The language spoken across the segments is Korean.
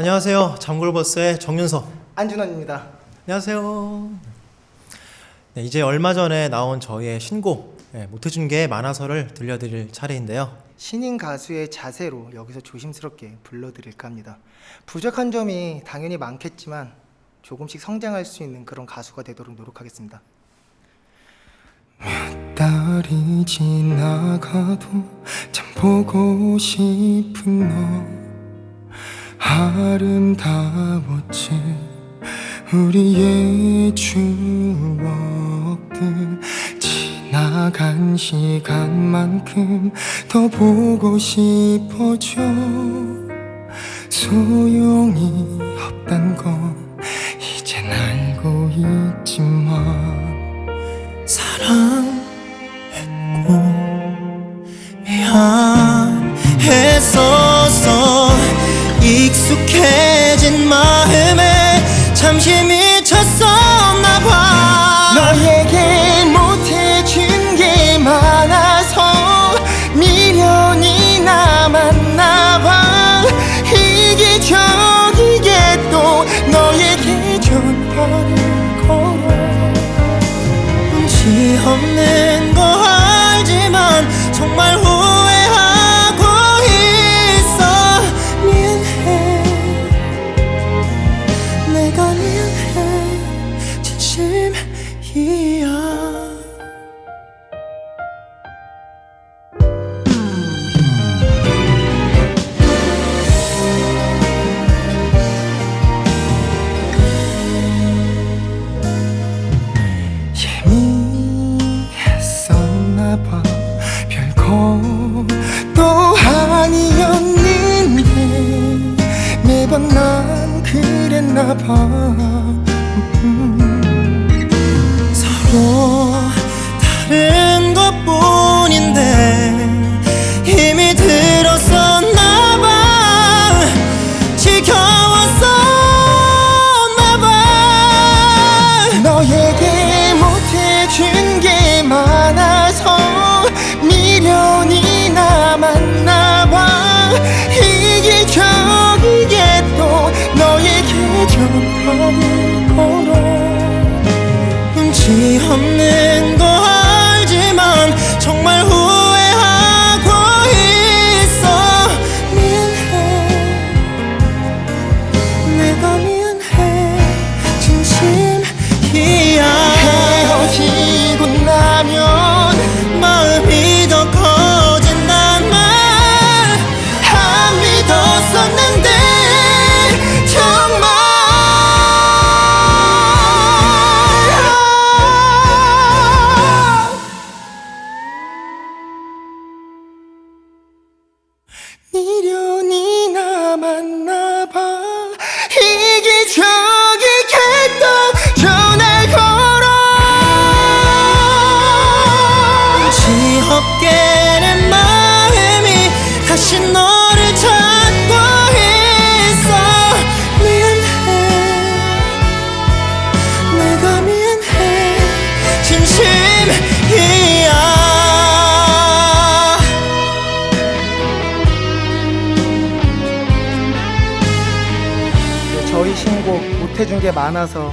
안녕하세요. 장골버스의 정윤서. 안준원입니다. 안녕하세요. 네, 이제 얼마 전에 나온 저희의 신곡 네, 못해준 게 많아서를 들려드릴 차례인데요. 신인 가수의 자세로 여기서 조심스럽게 불러드릴까 합니다. 부족한 점이 당연히 많겠지만 조금씩 성장할 수 있는 그런 가수가 되도록 노력하겠습니다. 몇 달이 지나가도 참 보고 싶은 너 아름다웠지 우리의 추억들. 지나간 시간만큼 더 보고 싶어져. 소용이 없단 건 잠시 미쳤었나 봐 너에게 못해준 게 많아서 미련이 남았나 봐 이기적이게 또 너에게 전화를 걸어. 눈치 없는 봐 서로 다른 것 뿐인데 힘이 들었었나 봐. 지겨웠었나 봐. 너에게 눈치 없는 거 못해준 게 많아서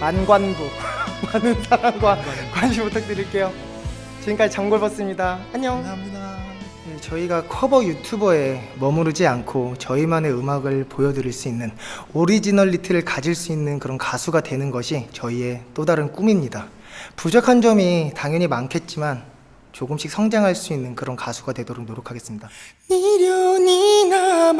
만관부 많은 사랑과 관심 부탁드릴게요. 지금까지 장골버스입니다. 안녕. 감사합니다. 네, 저희가 커버 유튜버에 머무르지 않고 저희만의 음악을 보여드릴 수 있는 오리지널리티를 가질 수 있는 그런 가수가 되는 것이 저희의 또 다른 꿈입니다. 부족한 점이 당연히 많겠지만 조금씩 성장할 수 있는 그런 가수가 되도록 노력하겠습니다. 미련이 이기적